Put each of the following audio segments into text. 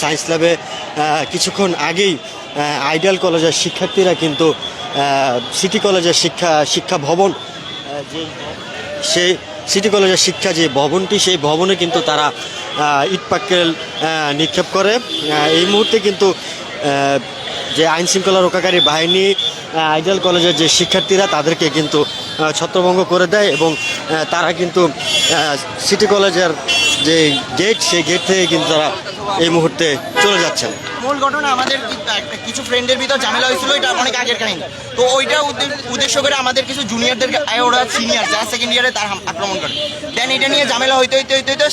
Science ল্যাবে কিছুক্ষণ আগেই আইডিয়াল কলেজের শিক্ষার্থীরা কিন্তু সিটি কলেজের শিক্ষা শিক্ষা ভবন যে সেই সিটি কলেজের শিক্ষা যে ভবনটি সেই ভবনে কিন্তু তারা আহ, ইট পাক্কেল আহ, নিক্ষেপ করে। এই মুহূর্তে কিন্তু যে আইন শৃঙ্খলা রক্ষাকারী বাহিনী আইডিয়াল কলেজের যে শিক্ষার্থীরা তাদেরকে কিন্তু ছত্রভঙ্গ করে দেয় এবং তারা কিন্তু সিটি কলেজের যে গেট সেই গেট থেকে কিন্তু তারা এই মুহূর্তে চলে যাচ্ছেন। মূল ঘটনা আমাদের কিছু ফ্রেন্ডের ভিতর ঝামেলা হয়েছিল, এটা অনেক আগের কাহিনী। তো ওইটা উদ্দেশ্য করে আমাদের কিছু জুনিয়রদেরকে আয় ওরা সিনিয়র যারা সেকেন্ড ইয়ারে তার আক্রমণ করে। দেন এটা নিয়ে ঝামেলা হইতে হইতে হইতে হইতে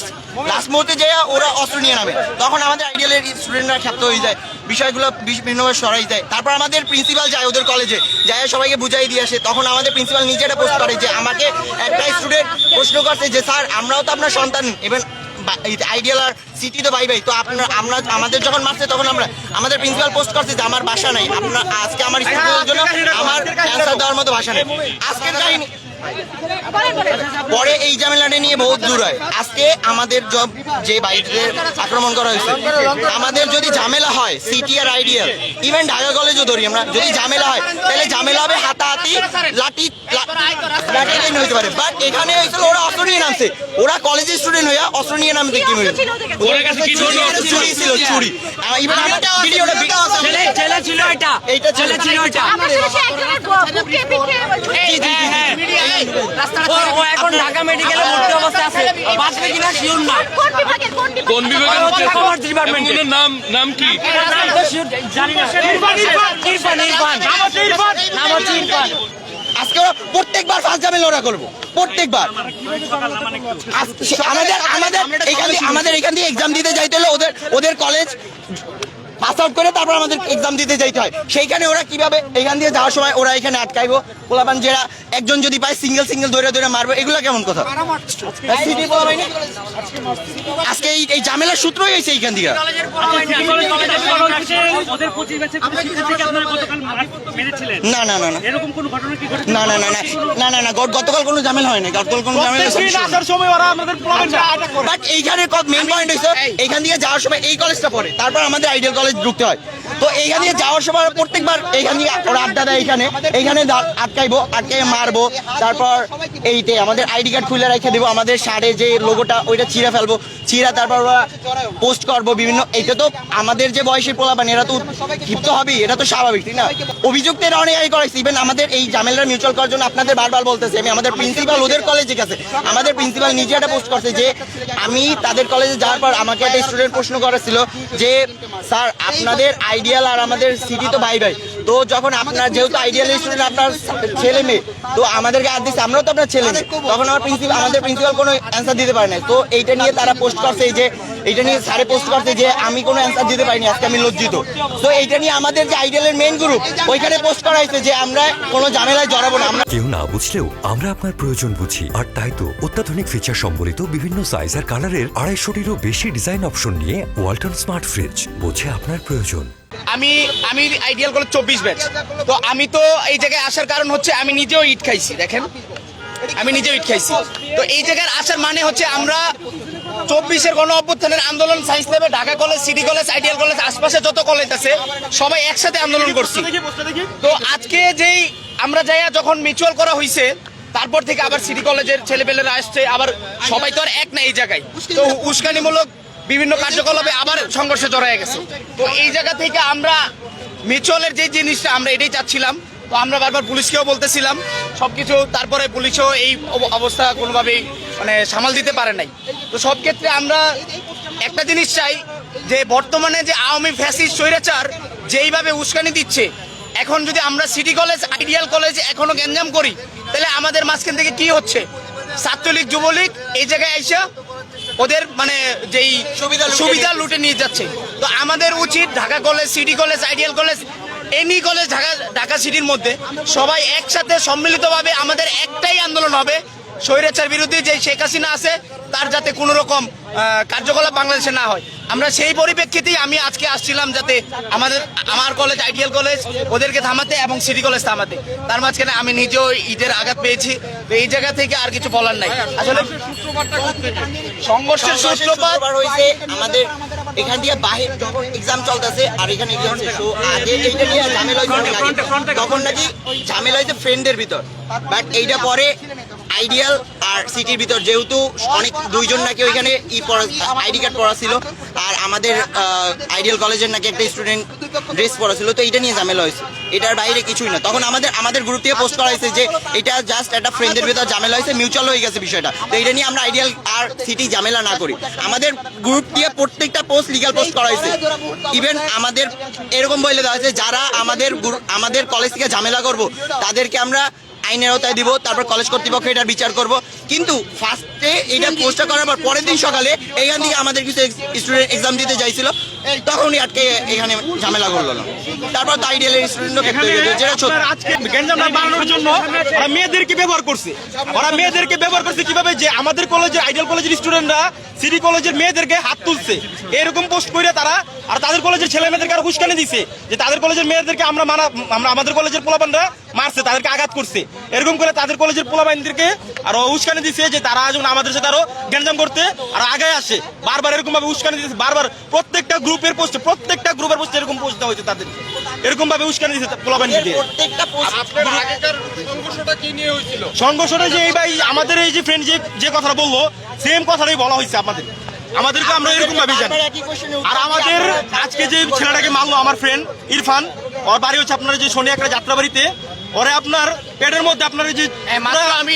লাস্ট মুহূর্তে যে ওরা অস্ত্র নিয়ে নামে। তখন আমাদের আইডিয়ালের স্টুডেন্টরা ক্ষাপ্ত হয়ে যায়, বিষয়গুলো বিভিন্নভাবে সরাই যায় তারপর আমাদের প্রিন্সিপাল যায় ওদের কলেজে যায় সবাইকে বুঝাই দিয়ে আসে। তখন আমাদের প্রিন্সিপাল নিজে এটা পোস্ট করে যে, আমাকে একটা স্টুডেন্ট প্রশ্ন করছে যে, স্যার, আমরাও তো আপনার সন্তান এবার আইডিয়াল আর সিটি তো বাই বাই তো আপনার আমরা আমাদের যখন মারছে তখন আমরা আমাদের প্রিন্সিপাল পোস্ট করছে যে আমার বাসা নাই। আপনার আজকে আমার স্টুডেন্টের জন্য আমার ক্যান্সার দেওয়ার মতো ভাষা নেই। আজকের কাহিনী পরে এই ঝামেলাটা নিয়ে বহুত দূর হয়। আজকে আমাদের জব যে বাইরের আক্রমণ করা হয়েছে আমাদের যদি ঝামেলা হয় সিটি আর আইডিয়াল ইভেন ঢাকা কলেজও ধরি আমরা যদি ঝামেলা হয় তাহলে ঝামেলা হবে হাতাহাতি লাঠি লাঠি হইতে পারে। বাট এখানে হয়েছিল ওরা অস্ত্র নিয়ে নামছে। ওরা কলেজের স্টুডেন্ট হইয়া অস্ত্র নিয়ে নামতে কি হয়েছে ওদের কাছে কি চুরি চুরি ছিল চুরি। ইভেন আমার ভিডিওটা ছেলে ছেলে ছিল এটা। এইটা ছেলে। ছিল এটা। ও- এখন ঢাকা মেডিকেলে ভর্তি অবস্থায় আছে। বাঁচবে কিনা শিওর না। কোন বিভাগের কোন ডিপার্টমেন্ট? নাম নাম কি? নাম তো sure জানি না। ইরফান ইরফান নাম হচ্ছে ইরফান। নাম হচ্ছে ইরফান। আজকে ওরা প্রত্যেকবার ফার্স্ট ঝামেলা ওরা করব। প্রত্যেকবার। আমাদের আমাদের এখান দিয়ে আমাদের এখান দিয়ে এক্সাম দিতে যাইতে হলে ওদের ওদের কলেজ পাস আউট করে তারপর আমাদের এক্সাম দিতে যাইতে হয়। সেইখানে ওরা কীভাবে এখান দিয়ে যাওয়ার সময় ওরা এখানে আটকাইবো? পোলাপান যারা একজন যদি পায় সিঙ্গেল সিঙ্গেল ধরে ধরে মারবে এগুলো কেমন কথা? আজকে এই ঝামেলার সূত্রই হয়েছে এইখান থেকে। না না না না। এরকম কোনো ঘটনা কি ঘটেছে? না না না না। না না না গতকাল কোনো ঝামেলা হয় না গতকাল কোনো ঝামেলা বাট এইখানে মেন পয়েন্ট হচ্ছে এইখান দিয়ে যাওয়ার সময় এই কলেজটা পড়ে। তারপর আমাদের আইডিয়াল কলেজ ঢুকতে হয়। তো এইখান যাওয়ার সময় প্রত্যেকবার এইখানে ওরা আড্ডা দেয় এখানে এইখানে আটকাইবো আটকাই মারবো, তারপর এইতে আমাদের আইডি কার্ড খুলে রেখে দেবো। আমাদের শাড়ে যে লোগোটা, ওইটা ছিঁড়ে ফেলব। ছিঁড়া তারপর ওরা পোস্ট করব বিভিন্ন। এটা তো আমাদের যে বয়সের পোলাপান, এরা তো ক্ষিপ্ত হবেই, এটা তো স্বাভাবিক, ঠিক না? অভিযুক্ত এরা অনেক আগে করেছে ইভেন আমাদের এই ঝামেলাটা মিউচুয়াল করার জন্য আপনাদের বারবার বলতেছি, আমি আমাদের প্রিন্সিপাল ওদের কলেজে গেছে। আমাদের প্রিন্সিপাল নিজে একটা পোস্ট করছে যে, আমি তাদের কলেজে যাওয়ার পর আমাকে একটা স্টুডেন্ট প্রশ্ন করেছিল যে, স্যার, আপনাদের আইডিয়াল আর আমাদের সিটি তো ভাই ভাই তো যখন আপনার যেহেতু আইডিয়াল স্টুডেন্ট আপনার ছেলে মেয়ে, তো আমাদেরকে আর দিচ্ছে। আমরাও তো আপনার ছেলে মেয়ে। তখন আমার প্রিন্সিপাল আমাদের প্রিন্সিপাল কোনো অ্যান্সার দিতে পারে না তো এইটা নিয়ে তারা পোস্ট করছে এই যে, এইটা নিয়ে স্যারে পোস্ট করছে যে, আমি কোনো অ্যান্সার দিতে পারিনি, আজকে আমি লজ্জিত। তো এইটা নিয়ে আমাদের যে আইডিয়ালের মেইন গ্রুপ ওইখানে পোস্ট করা হয়েছে যে, আমরা কোনো ঝামেলায় জড়াবো না। আমরা কেউ না বুঝলেও আমরা আপনার প্রয়োজন বুঝি। আর তাই তো অত্যাধুনিক ফিচার সম্বলিত বিভিন্ন সাইজ আর কালারের আড়াইশোটিরও বেশি ডিজাইন অপশন নিয়ে ওয়ালটন স্মার্ট ফ্রিজ বোঝে আপনার প্রয়োজন। আমি আমি আইডিয়াল কলেজ চব্বিশ ব্যাচ তো আমি তো এই জায়গায় আসার কারণ হচ্ছে আমি নিজেও ইট খাইছি দেখেন। আমি নিজেও ইট খাইছি। তো এই জায়গায় আসার মানে হচ্ছে আমরা চব্বিশের গণ অভ্যুত্থানের আন্দোলন সায়েন্স ল্যাবে Dhaka college city college ideal college আশপাশে যত কলেজ আছে সবাই একসাথে আন্দোলন করছি। তো আজকে যেই আমরা যাইয়া যখন মিউচুয়াল করা হয়েছে তারপর থেকে আবার সিটি কলেজের ছেলেপেলেরা আসছে আবার সবাই তো আর এক না এই জায়গায়। তো উস্কানিমূলক বিভিন্ন কার্যকলাপে আবার সংঘর্ষে জড়ায় গেছে। তো এই জায়গা থেকে আমরা মিউচুয়ালের যে জিনিসটা আমরা এটাই চাচ্ছিলাম। তো আমরা বারবার পুলিশকেও বলতেছিলাম সব কিছু তারপরে পুলিশও এই অব- অবস্থা কোনোভাবেই মানে সামাল দিতে পারে নাই। তো সব ক্ষেত্রে আমরা একটা জিনিস চাই যে বর্তমানে যে আওয়ামী ফ্যাসিস্ট স্বৈরাচার যেইভাবে উস্কানি দিচ্ছে, এখন যদি আমরা সিটি কলেজ, আইডিয়াল কলেজ এখনও গ্যাঞ্জাম করি, তাহলে আমাদের মাঝখান থেকে কি হচ্ছে? ছাত্রলীগ, যুবলীগ এই জায়গায় আইসা ওদের মানে যেই সুবিধা লুটে সুবিধা লুটে নিয়ে যাচ্ছে। তো আমাদের উচিত Dhaka college city college ideal college any college Dhaka Dhaka সিটির মধ্যে সবাই একসাথে সম্মিলিতভাবে আমাদের একটাই আন্দোলন হবে। স্বৈরাচার বিরুদ্ধে যে শেখ হাসিনা আছে তার যাতে কোনো রকম কার্যকলাপ বাংলাদেশে না হয়। আমরা সেই পরিপ্রেক্ষিতেই আমি আজকে আসছিলাম যাতে আমাদের আমার কলেজ আইডিয়াল কলেজ ওদেরকে থামাতে এবং সিটি কলেজ থামাতে। তার মাঝখানে আমি নিজেও ঈদের আঘাত পেয়েছি। তো এই জায়গা থেকে আর কিছু বলার নাই। আসলে সংঘর্ষের সূত্রপাত সূত্রপাত হয়েছে আমাদের এখান দিয়ে বাহির যখন এক্সাম চলতেছে আর এখানে এক্সাম আগে এইটা নিয়ে ঝামেলা হয়েছে তখন নাকি ঝামেলা হয়েছে ফ্রেন্ডের ভিতর। বাট এইটা পরে আইডিয়াল আর সিটির ভিতর যেহেতু অনেক দুইজন নাকি ওইখানে ই পড়া, আইডি কার্ড পড়া ছিল, আর আমাদের আইডিয়াল কলেজের নাকি একটা স্টুডেন্ট ড্রেস পড়া ছিল, তো এটা নিয়ে ঝামেলা হয়েছে। এটার বাইরে কিছুই না। তখন আমাদের আমাদের গ্রুপ থেকে পোস্ট করা হয়েছে যে এটা জাস্ট একটা ফ্রেন্ডের ভিতর ঝামেলা হয়েছে মিউচুয়াল হয়ে গেছে বিষয়টা। তো এটা নিয়ে আমরা আইডিয়াল আর সিটি ঝামেলা না করি। আমাদের গ্রুপ দিয়ে প্রত্যেকটা পোস্ট লিগাল পোস্ট করা হয়েছে। ইভেন আমাদের, এরকম বলে দেওয়া হয়েছে, যারা আমাদের আমাদের কলেজ থেকে ঝামেলা করব, তাদেরকে আমরা আইনের আওতায় দিব, তারপর কলেজ কর্তৃপক্ষ এটার বিচার করব। কিন্তু ফার্স্টে এটা পোস্টটা করার পর পরের দিন সকালে এখান থেকে আমাদের কিছু স্টুডেন্ট এক্সাম দিতে যাইছিল তখনই আটকে এখানে ঝামেলা করল না। তারপর তো আইডিয়ালের স্টুডেন্টও জন্য ওরা মেয়েদেরকে ব্যবহার করছে। ওরা মেয়েদেরকে ব্যবহার করছে কীভাবে যে আমাদের কলেজের আইডিয়াল কলেজের স্টুডেন্টরা সিটি কলেজের মেয়েদেরকে হাত তুলছে। এরকম পোস্ট করে তারা আর তাদের কলেজের ছেলে মেয়েদেরকে আরও উস্কানি দিছে যে তাদের কলেজের মেয়েদেরকে আমরা মানা আমরা আমাদের কলেজের পোলাপানরা মারছে তাদেরকে আঘাত করছে। এরকম করে তাদের কলেজের পোলাপানদেরকে আরও উস্কানি দিছে যে তারা যেমন আমাদের সাথে আরও গ্যাঞ্জাম করতে আর আগে আসে। বারবার এরকম ভাবে উস্কানি দিচ্ছে বারবার প্রত্যেকটা গ্রুপের পোস্টে প্রত্যেকটা গ্রুপের পোস্টে এরকম পোস্ট দেওয়া হয়েছে তাদের। এরকম ভাবে উস্কানি দিচ্ছে প্রত্যেকটা পোস্ট সংঘর্ষটা যে এই ভাই আমাদের এই যে ফ্রেন্ড যে যে কথাটা বলল সেম কথাটাই বলা হয়েছে আমাদের। আমাদেরকে আমরা এরকম ভাবে জানি। আর আমাদের আজকে যে ছেলেটাকে মারলো আমার ফ্রেন্ড ইরফান ওর বাড়ি হচ্ছে আপনার যে শনি একটা যাত্রাবাড়িতে। ওরে আপনার পেটের মধ্যে আপনার এই যে আমি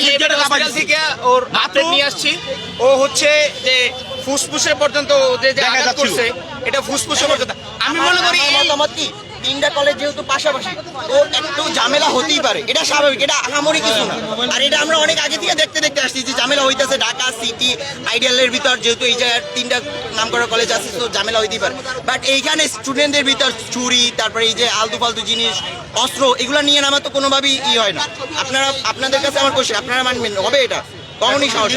থেকে ওর মাত্র- নিয়ে আসছি। ও হচ্ছে যে ফুসফুসের পর্যন্ত যে আঘাত করছে এটা ফুসফুসের পর্যন্ত। আমি মনে করি এই- মতামত কি? তিনটা কলেজ যেহেতু পাশাপাশি, তো একটু ঝামেলা হতেই পারে। এটা স্বাভাবিক, এটা আহামরি কিছু না। আর এটা আমরা অনেক আগে থেকে দেখতে দেখতে আসছি যে ঝামেলা হইতেছে ঢাকা, সিটি, আইডিয়ালের ভিতর যেহেতু এই জায়গায় তিনটা নাম করা কলেজ আছে, তো ঝামেলা হইতেই পারে। বাট এইখানে স্টুডেন্টদের ভিতর চুরি, তারপরে এই যে আলতু ফালতু জিনিস, অস্ত্র, এগুলো নিয়ে নামা তো কোনোভাবেই ই হয় না। আপনারা, আপনাদের কাছে আমার কোশ্চেন আপনারা মানবেন হবে এটা? কখনই সাহস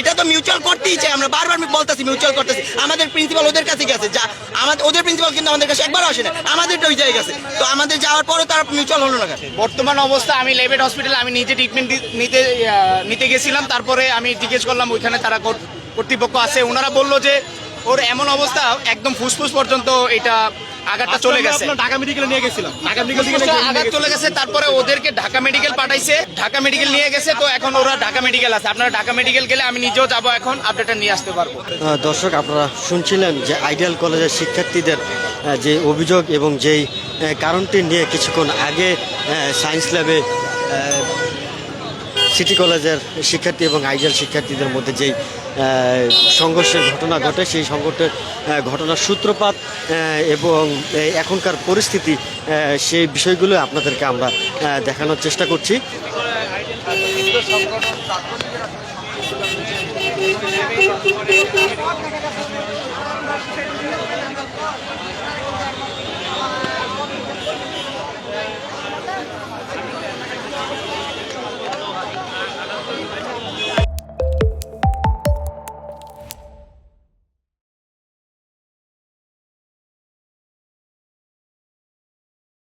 এটা তো মিউচুয়াল করতেই চাই আমরা বারবার বলতেছি মিউচুয়াল করতেছি। আমাদের প্রিন্সিপাল ওদের কাছে গেছে যা আমাদের ওদের প্রিন্সিপাল কিন্তু আমাদের কাছে একবার আসে না। আমাদের ওই জায়গায় গেছে। তো আমাদের যাওয়ার পরে তারা মিউচুয়াল হলো না বর্তমান অবস্থা আমি লেভেল হসপিটালে আমি নিজে ট্রিটমেন্ট নিতে নিতে গেছিলাম তারপরে আমি জিজ্ঞেস করলাম ওইখানে তারা কর্তৃপক্ষ আছে। ওনারা বলল যে ওর এমন অবস্থা একদম ফুসফুস পর্যন্ত এটা আঘাতটা চলে গেছে। ঢাকা মেডিকেলে নিয়ে গেছিলাম। ঢাকা মেডিকেল আঘাত চলে গেছে তারপরে ওদেরকে ঢাকা মেডিকেল পাঠাইছে। ঢাকা মেডিকেল নিয়ে গেছে তো এখন ওরা ঢাকা মেডিকেল আছে। আপনারা ঢাকা মেডিকেল গেলে আমি নিজেও যাব এখন আপডেটটা নিয়ে আসতে পারব। দর্শক আপনারা শুনছিলেন যে আইডিয়াল কলেজের শিক্ষার্থীদের যে অভিযোগ এবং যেই কারণটি নিয়ে কিছুক্ষণ আগে সায়েন্স ল্যাবে সিটি কলেজের শিক্ষার্থী এবং আইডিয়াল শিক্ষার্থীদের মধ্যে যেই সংঘর্ষের ঘটনা ঘটে, সেই সংঘটের ঘটনার সূত্রপাত এবং এখনকার পরিস্থিতি সেই বিষয়গুলো আপনাদেরকে আমরা দেখানোর চেষ্টা করছি।